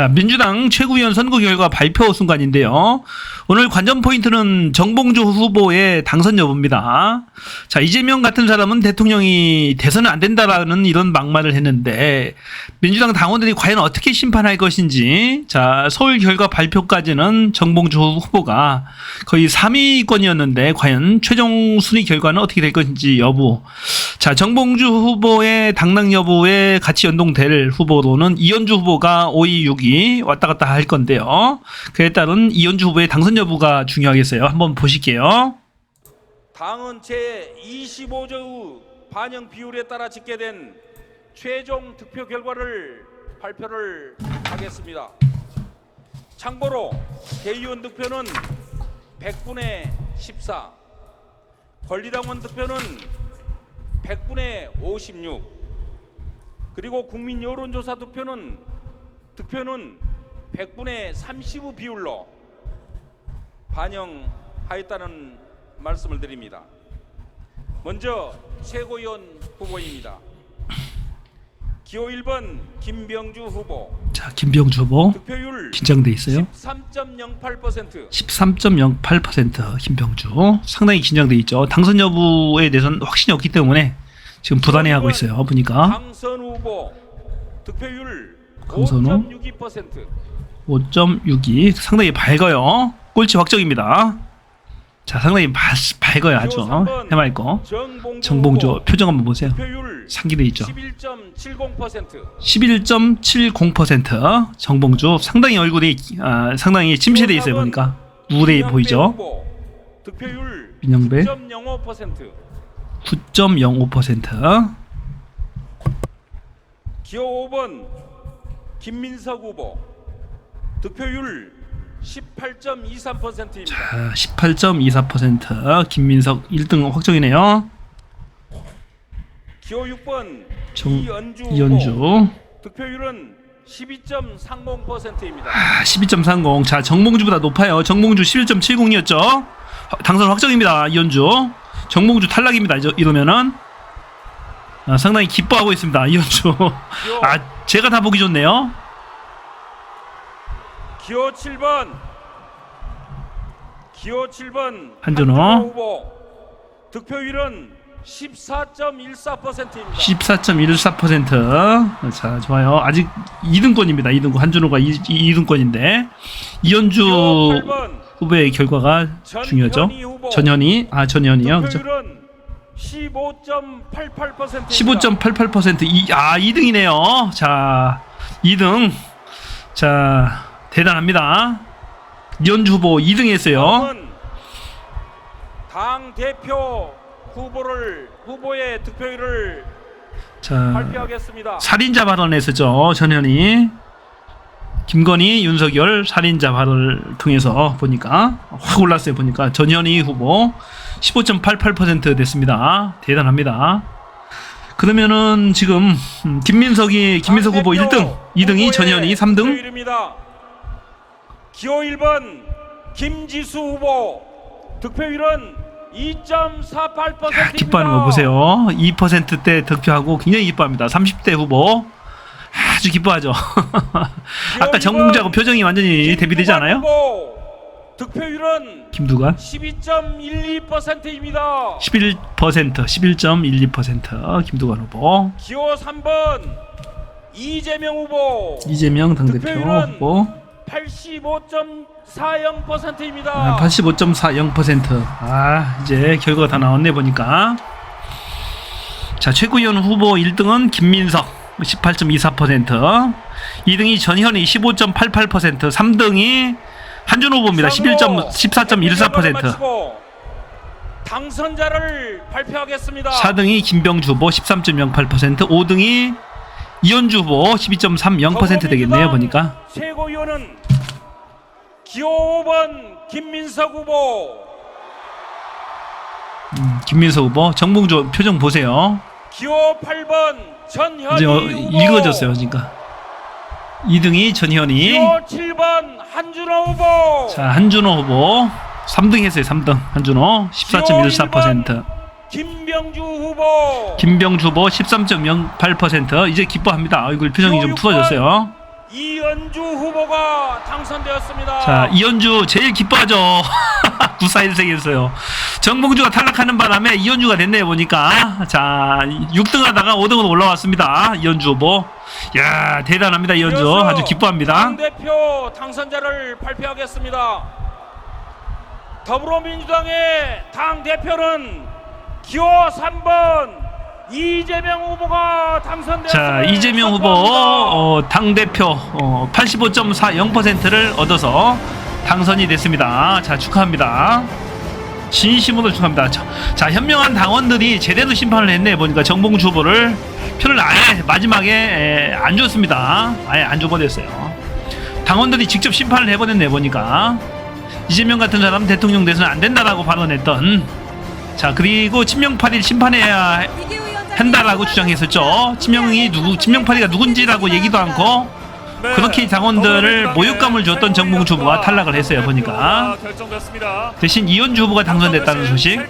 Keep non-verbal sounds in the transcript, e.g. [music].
자, 민주당 최고위원 선거 결과 발표 순간인데요. 오늘 관전 포인트는 정봉주 후보의 당선 여부입니다. 자, 이재명 같은 사람은 대통령이 대선은 안 된다라는 이런 막말을 했는데 민주당 당원들이 과연 어떻게 심판할 것인지 자, 서울 결과 발표까지는 정봉주 후보가 거의 3위권이었는데 과연 최종 순위 결과는 어떻게 될 것인지 여부. 자, 정봉주 후보의 당락 여부에 같이 연동될 후보로는 이현주 후보가 5위, 6위 왔다 갔다 할 건데요. 그에 따른 이현주 후보의 당선 여부가 중요하겠어요. 한번 보실게요. 당은 제 25조의 반영 비율에 따라 집계된 최종 득표 결과를 발표를 하겠습니다. 참고로 대의원 득표는 100분의 14, 권리당원 득표는 100분의 56, 그리고 국민 여론조사 득표는 득표는 100분의 35 비율로 반영하였다는 말씀을 드립니다. 먼저 최고위원 후보입니다. 기호 1번 김병주 후보 자, 김병주 후보 긴장돼 있어요. 13.08% 13.08% 김병주 상당히 긴장돼 있죠. 당선 여부에 대해서는 확신이 없기 때문에 지금 불안해하고 있어요. 보니까 강선 후보 득표율 강선우? 5.62% 5.62 상당히 밝아요. 꼴찌 확정입니다. 자, 상당히 바, 밝아요 아주 해맑고 정봉주, 후보 표정 한번 보세요. 득표율 상기돼 있죠. 11.70% 11.70% 정봉주 상당히 얼굴이 아, 상당히 침체돼 있어요 보니까 우울해 보이죠. 후보 득표율 민영배? 9.05% 9.05% 기호 5번 김민석 후보 득표율 18.23%입니다. 자, 18.24% 김민석 1등 확정이네요. 기호 6번 정- 이연주, 이현주 득표율은 12.30%입니다. 아, 12.30. 자, 정봉주보다 높아요. 정봉주 11.70이었죠. 당선 확정입니다. 이현주. 정봉주 탈락입니다. 이러면은 아, 상당히 기뻐하고 있습니다. 이현주. 아, 제가 다 보기 좋네요. 기호 7번 기호 7번 한준호. 후보 득표율은 14.14%입니다. 14.14%. 자, 좋아요. 아직 2등권입니다. 2등권. 한준호가 2, 2등권인데 이현주 기호 8번 후보의 결과가 중요하죠. 전현희 후보 전현희, 아 전현희요. 그죠? 득표율은 15.88%입니다. 15.88% 이, 아 2등이네요. 자 2등 자 대단합니다. 이현주 후보 2등 했어요. 당 대표 후보를 후보의 득표율을 자 발표하겠습니다. 살인자 발언했었죠 전현희 김건희 윤석열 살인자 발언을 통해서 보니까 확 올랐어요 보니까. 전현희 후보 15.88% 됐습니다. 대단합니다. 그러면은 지금 음, 김민석이 김민석 후보 1등 2등이 전현희 3등? 득표율입니다. 기호 1번 김지수 후보. 득표율은 2.48%입니다. 기뻐하는 거 보세요. 2%대 득표하고 굉장히 기뻐합니다. 30대 후보. 아주 기뻐하죠. [laughs] 아까 정봉주하고 표정이 완전히 대비되지 않아요? 득표율은 김두관? 12.12%입니다. 11% 11.12% 김두관 후보. 기호 3번 이재명 후보. 이재명 당대표 후보 85.40%입니다. 아, 85.40%. 아, 이제 결과가 다 나왔네 보니까. 자, 최고위원 후보 1등은 김민석 18.24%. 2등이 전현희 15.88%. 3등이 한준 후보입니다. 11. 14.14%. 당선자를 발표하겠습니다. 4등이 김병주 후보 13.08%. 5등이 이현주 후보 12.30% 되겠네요, 보니까. 최고위원은 기호 5번 김민석 후보, 음, 김민석 후보, 정봉주 표정 보세요. 기호 8번 전현희 이제 어, 후보, 읽어졌어요, 그러니까. 2등이 전현희. 기호 7번 한준호 후보, 자, 한준호 후보 3등 했어요. 3등. 한준호 14.14%. 김병주 후보, 김병주 후보 13.08%. 이제 기뻐합니다. 얼굴 표정이 좀 푸어졌어요. 이연주 후보가 당선되었습니다. 자, 이현주 제일 기뻐하죠. [laughs] 94일생이었어요. 정봉주가 탈락하는 바람에 이현주가 됐네요, 보니까. 자, 6등 하다가 5등으로 올라왔습니다. 이현주 후보. 야 대단합니다, 이현주. 아주 기뻐합니다. 당대표 당선자를 발표하겠습니다. 더불어민주당의 당대표는 기호 3번 이재명 후보가 당선되었습니다. 자, 이재명 후보 어, 당 대표 어, 85.40%를 얻어서 당선이 됐습니다. 자, 축하합니다. 진심으로 축하합니다. 자, 자, 현명한 당원들이 제대로 심판을 했네 보니까 정봉주 후보를 표를 아예 마지막에 에, 안 줬습니다. 아예 안 줘버렸어요. 당원들이 직접 심판을 해버렸네 보니까 이재명 같은 사람 대통령 돼서는 안 된다라고 발언했던 자 그리고 친명파리를 심판해야 한다라고 주장했었죠. 친명이 누구, 친명파리가 누군지라고 얘기도 않고 네. 그렇게 당원들을 모욕감을 줬던 정봉주 후보가 탈락을 했어요, 보니까. 결정됐습니다. 대신 이현주 후보가 당선됐다는 소식.